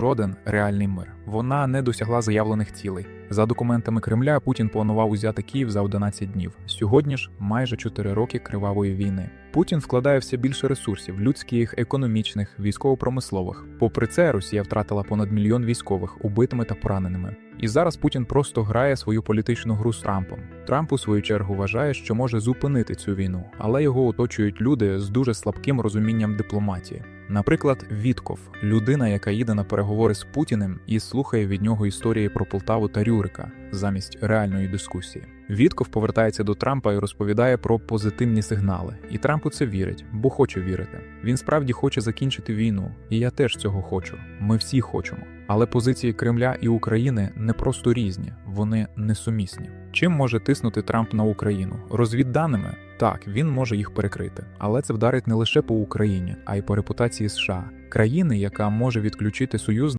Роден реальний мир. Вона не досягла заявлених цілей. За документами Кремля Путін планував узяти Київ за 11 днів. Сьогодні ж майже 4 роки кривавої війни. Путін вкладає все більше ресурсів людських, економічних, військово-промислових. Попри це, Росія втратила понад мільйон військових убитими та пораненими. І зараз Путін просто грає свою політичну гру з Трампом. Трамп у свою чергу вважає, що може зупинити цю війну, але його оточують люди з дуже слабким розумінням дипломатії. Наприклад, Вітков людина, яка їде на переговори з Путіним і слухає від нього історії про Полтаву та Рюрика замість реальної дискусії. Вітков повертається до Трампа і розповідає про позитивні сигнали. І Трамп у це вірить, бо хоче вірити. Він справді хоче закінчити війну, і я теж цього хочу. Ми всі хочемо. Але позиції Кремля і України не просто різні, вони несумісні. Чим може тиснути Трамп на Україну? Розвідданими? Так, він може їх перекрити, але це вдарить не лише по Україні, а й по репутації США, країни, яка може відключити союз.